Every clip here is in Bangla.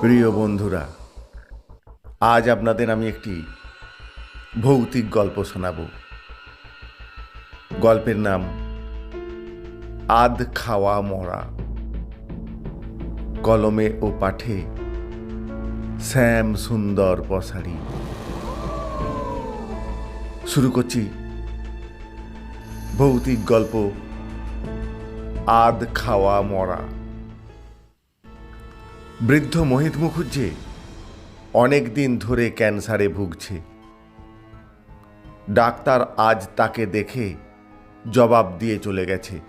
প্রিয় বন্ধুরা, আজ আপনাদের আমি একটি ভৌতিক গল্প শোনাব। গল্পের নাম আদ খাওয়া মরা। কলমে ও পাঠে শ্যাম সুন্দর পশাড়ি শুরু করছি ভৌতিক গল্প আদ খাওয়া মরা। বৃদ্ধ মোহিত মুখুজ্জে, অনেক দিন ধরে ক্যান্সারে ভুগছে। ডাক্তার আজ তাকে দেখে জবাব দিয়ে চলে গেছে।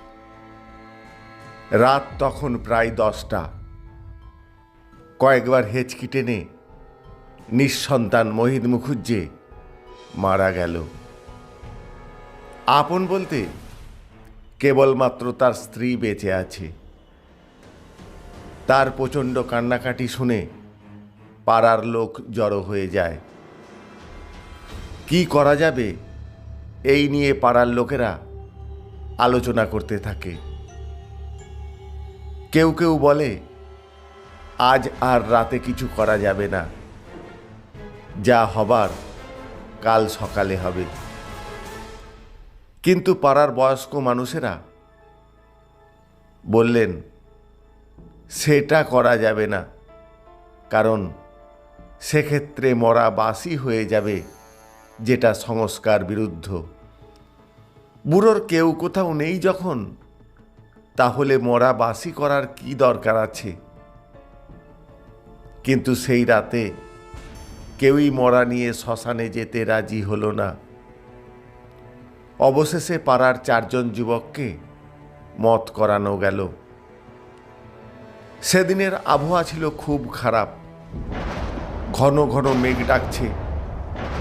রাত তখন প্রায় দশটা। কয়েকবার হেঁচকি টেনে নিঃসন্তান মোহিত মুখুজ্জে মারা গেল। আপন বলতে কেবলমাত্র তার স্ত্রী বেঁচে আছে। তার প্রচণ্ড কান্নাকাটি শুনে পাড়ার লোক জড়ো হয়ে যায়। কি করা যাবে? এই নিয়ে পাড়ার লোকেরা আলোচনা করতে থাকে। কেউ কেউ বলে, আজ আর রাতে কিছু করা যাবে না। যা হবার কাল সকালে হবে। কিন্তু পাড়ার বয়স্ক মানুষেরা বললেন সেটা করা যাবে না। কারণ সেক্ষেত্রে মরা বাসি হয়ে যাবে যেটা সংস্কার বিরুদ্ধ। বুড়োর কেউ কোথাও নেই যখন, তাহলে মরা বাসি করার কি দরকার আছে? কিন্তু সেই রাতে কেউই মরা নিয়ে শ্মশানে যেতে রাজি হলো না। অবশেষে পাড়ার চারজন যুবককে মত করানো গেল। সেদিনের আবহাওয়া ছিল খুব খারাপ। ঘন ঘন মেঘ ডাকছে,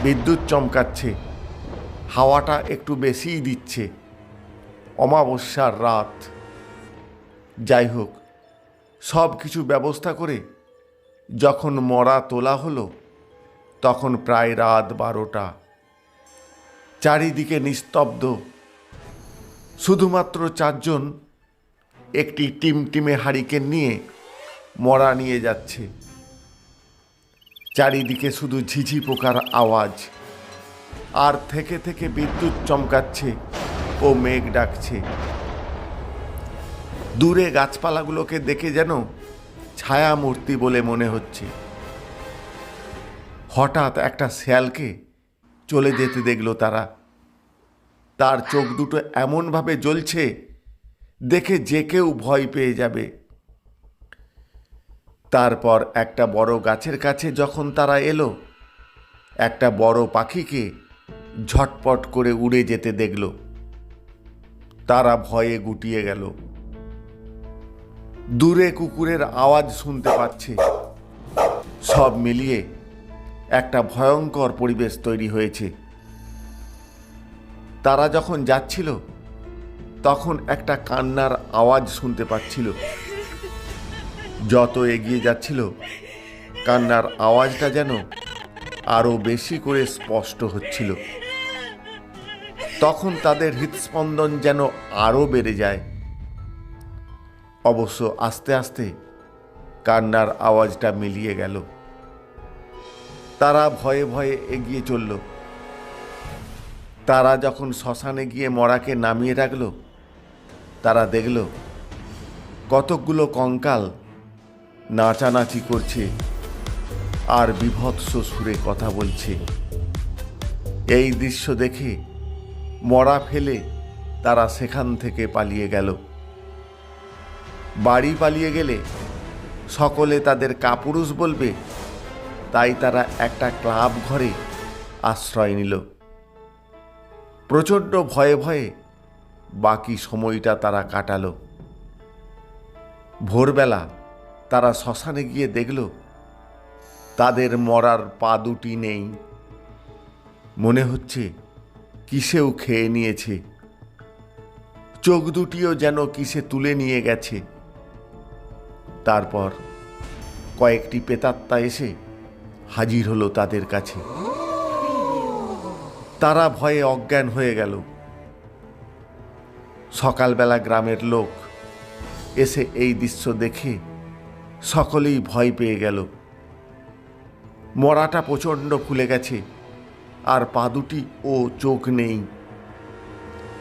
বিদ্যুৎ চমকাচ্ছে, হাওয়াটা একটু বেশিই দিচ্ছে। অমাবস্যার রাত। যাই হোক, সব কিছু ব্যবস্থা করে যখন মরা তোলা হলো, তখন প্রায় রাত বারোটা। চারিদিকে নিস্তব্ধ। শুধুমাত্র চারজন একটি টিমটিমে হারিকেন নিয়ে মরা নিয়ে যাচ্ছে। চারিদিকে শুধু ঝিঝি পোকার আওয়াজ। আর থেকে থেকে বিদ্যুৎ চমকাচ্ছে ও মেঘ ডাকছে। দূরে গাছপালাগুলোকে দেখে যেন ছায়া মূর্তি বলে মনে হচ্ছে। হঠাৎ একটা শেয়ালকে চলে যেতে দেখল তারা। তার চোখ দুটো এমনভাবে জ্বলছে দেখে যে কেউ ভয় পেয়ে যাবে। তারপর একটা বড় গাছের কাছে যখন তারা এলো, একটা বড় পাখিকে ঝটপট করে উড়ে যেতে দেখল। তারা ভয়ে গুটিয়ে গেল। দূরে কুকুরের আওয়াজ শুনতে পাচ্ছে। সব মিলিয়ে একটা ভয়ঙ্কর পরিবেশ তৈরি হয়েছে। তারা যখন যাচ্ছিল তখন একটা কান্নার আওয়াজ শুনতে পাচ্ছিল। যত এগিয়ে যাচ্ছিল, কান্নার আওয়াজটা যেন আরও বেশি করে স্পষ্ট হচ্ছিল। তখন তাদের হৃদস্পন্দন যেন আরও বেড়ে যায়। অবশ্য আস্তে আস্তে কান্নার আওয়াজটা মিলিয়ে গেল। তারা ভয়ে ভয়ে এগিয়ে চলল। তারা যখন শ্মশানে গিয়ে মরাকে নামিয়ে রাখল তারা দেখল, কতকগুলো কঙ্কাল নাচানাচি করছে আর বিভৎস সুরে কথা বলছে। এই দৃশ্য দেখে মরা ফেলে তারা সেখান থেকে পালিয়ে গেল। বাড়ি পালিয়ে গেলে সকলে তাদের কাপুরুষ বলবে, তাই তারা একটা ক্লাব ঘরে আশ্রয় নিল। প্রচণ্ড ভয়ে ভয়ে বাকি সময়টা তারা কাটালো। ভোরবেলা তারা শ্মশানে গিয়ে দেখল, তাদের মরার পা দুটি নেই। মনে হচ্ছে কিসেও খেয়ে নিয়েছে। চোখ দুটিও যেন কিসে তুলে নিয়ে গেছে। তারপর কয়েকটি পেতাত্তা এসে হাজির হলো তাদের কাছে। তারা ভয়ে অজ্ঞান হয়ে গেল। সকালবেলা গ্রামের লোক এসে এই দৃশ্য দেখে সকলেই ভয় পেয়ে গেল। মরাটা প্রচণ্ড ফুলে গেছে, আর পা দুটি ও চোখ নেই।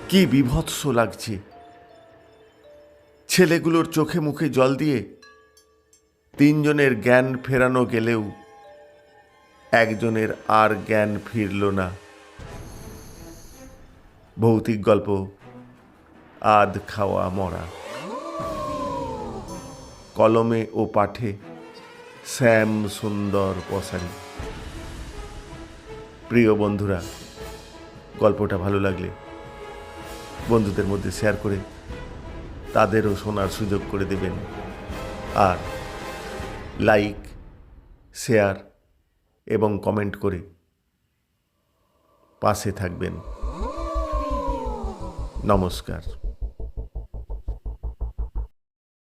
কি বিভৎস লাগছে। ছেলেগুলোর চোখে মুখে জল দিয়ে তিনজনের জ্ঞান ফেরানো গেলেও একজনের আর জ্ঞান ফিরল না। ভৌতিক গল্প। আধ খাওয়া মরা। কলমে ও পাঠে শ্যাম সুন্দর পসারি প্রিয় বন্ধুরা, গল্পটা ভালো লাগলে বন্ধুদের মধ্যে শেয়ার করে তাদেরও শোনার সুযোগ করে দেবেন। আর লাইক শেয়ার এবং কমেন্ট করে পাশে থাকবেন। নমস্কার।